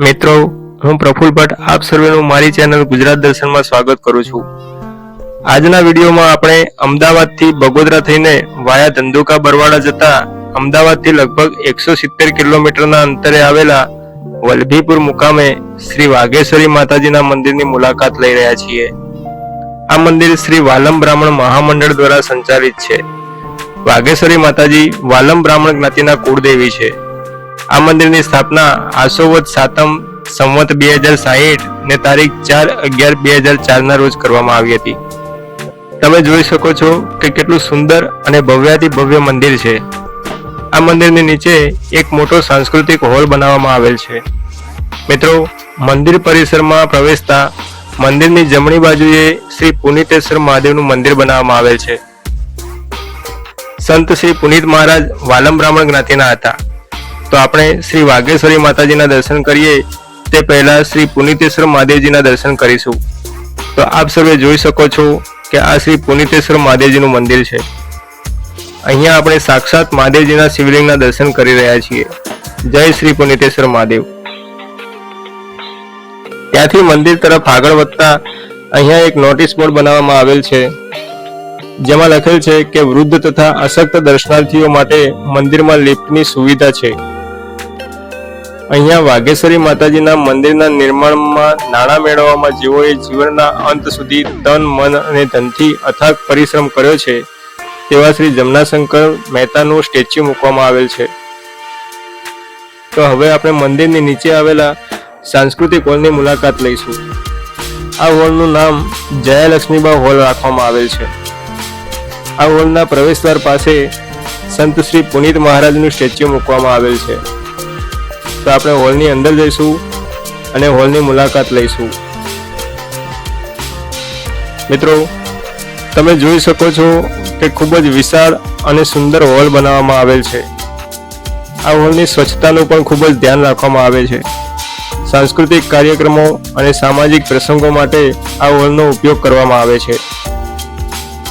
મિત્રો, હું પ્રફુલ ભટ્ટ આપ સર્વેનું મારી ચેનલ ગુજરાત દર્શનમાં સ્વાગત કરું છું. આજના વિડીયોમાં આપણે અમદાવાદથી બગોદરા થઈને વાયા ધંધુકા બરવાડા જતા અમદાવાદથી લગભગ એકસો સિત્તેર કિલોમીટરના અંતરે આવેલા વલભીપુર મુકામે શ્રી વાઘેશ્વરી માતાજીના મંદિરની મુલાકાત લઈ રહ્યા છીએ. આ મંદિર શ્રી વાલમ બ્રાહ્મણ મહામંડળ દ્વારા સંચાલિત છે. વાઘેશ્વરી માતાજી વાલમ બ્રાહ્મણ જ્ઞાતિના કુળદેવી છે. આ મંદિરની સ્થાપના આસોવત સાતમ સંવત બે હજાર સાહીઠ ને તારીખ ચાર અગિયાર બે હજાર ચારના રોજ કરવામાં આવી હતી. તમે જોઈ શકો છો કે કેટલું સુંદર અને ભવ્યાતિ ભવ્ય મંદિર છે. આ મંદિરની નીચે એક મોટો સાંસ્કૃતિક હોલ બનાવવામાં આવેલ છે. મિત્રો, મંદિર પરિસરમાં પ્રવેશતા મંદિરની જમણી બાજુએ શ્રી પુનિતેશ્વર મહાદેવનું મંદિર બનાવવામાં આવેલ છે. સંત શ્રી પુનિત મહારાજ વાલમ બ્રાહ્મણ જ્ઞાતિના હતા. તો આપણે શ્રી વાઘેશ્વરી માતાજીના દર્શન કરીએ, તે પહેલા શ્રી પુનિતેશ્વર મહાદેવજીના દર્શન કરીશું. તો આપ સર્વે જોઈ શકો છો કે આ શ્રી પુનિતેશ્વર મહાદેવજીનું મંદિર છે. અહીંયા આપણે સાક્ષાત મહાદેવજીના શિવલિંગના દર્શન કરી રહ્યા છીએ. જય શ્રી પુનિતેશ્વર મહાદેવ. ત્યાંથી મંદિર તરફ આગળ વધતા અહીંયા એક નોટિસ બોર્ડ બનાવવામાં આવેલ છે, જેમાં લખેલ છે કે વૃદ્ધ તથા અશક્ત દર્શનાર્થીઓ માટે મંદિરમાં લિફ્ટની સુવિધા છે. અહીંયા વાઘેશ્વરી માતાજીના મંદિરના નિર્માણમાં નાણાં મેળવવામાં જેઓએ જીવનના અંત સુધી તન મન અને ધનથી અથાગ પરિશ્રમ કર્યો છે, તેવા શ્રી જમનાશંકર મહેતાનું સ્ટેચ્યુ મૂકવામાં આવેલ છે. તો હવે આપણે મંદિરની નીચે આવેલા સાંસ્કૃતિક હોલની મુલાકાત લઈશું. આ હોલનું નામ જયાલક્ષ્મીબા હોલ રાખવામાં આવેલ છે. આ હોલના પ્રવેશદ્વાર પાસે સંત શ્રી પુનિત મહારાજનું સ્ટેચ્યુ મૂકવામાં આવેલ છે. તો આપણે હોલની અંદર જઈશું અને હોલની મુલાકાત લઈશું. મિત્રો, તમે જોઈ શકો છો કે ખૂબ જ વિશાળ અને સુંદર હોલ બનાવવામાં આવેલ છે. આ હોલની સ્વચ્છતાનું પણ ખૂબ જ ધ્યાન રાખવામાં આવે છે. સાંસ્કૃતિક કાર્યક્રમો અને સામાજિક પ્રસંગો માટે આ હોલનો ઉપયોગ કરવામાં આવે છે.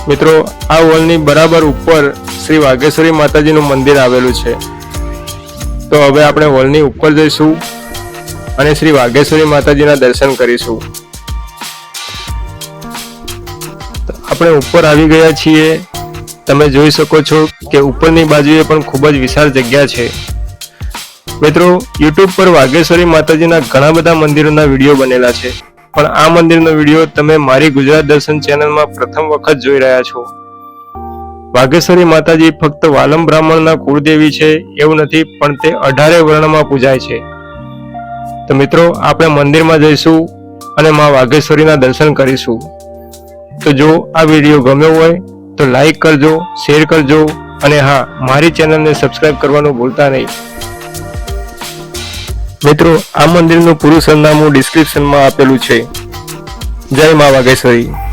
મિત્રો, આ હોલની બરાબર ઉપર શ્રી વાઘેશ્વરી માતાજીનું મંદિર આવેલું છે. તો હવે આપણે હોલની ઉપર જઈશું અને શ્રી વાઘેશ્વરી માતાજીના દર્શન કરીશું. આપણે ઉપર આવી ગયા છીએ. તમે જોઈ શકો છો કે ઉપરની બાજુએ પણ ખૂબ જ વિશાળ જગ્યા છે. મિત્રો યુટ્યુબ પર વાઘેશ્વરી માતાજીના ઘણા બધા મંદિરોના વીડિયો બનેલા છે. પણ આ મંદિરનો વીડિયો તમે મારી ગુજરાત દર્શન ચેનલમાં પ્રથમ વખત જોઈ રહ્યા છો. વાઘેશ્વરી માતાજી ફક્ત વાલમ બ્રાહ્મણના કુળદેવી છે એવું નથી, પણ તે અઢારે વર્ણમાં પૂજાય છે. તો મિત્રો, આપણે મંદિરમાં જઈશું અને માં વાઘેશ્વરીના દર્શન કરીશું. તો જો આ વીડિયો ગમ્યો હોય, તો લાઈક કરજો, શેર કરજો, અને હા, મારી ચેનલને સબસ્ક્રાઇબ કરવાનું ભૂલતા નહીં. મિત્રો, આ મંદિરનું પૂરું સરનામું ડિસ્ક્રિપ્શનમાં આપેલું છે. જય મા વાઘેશ્વરી.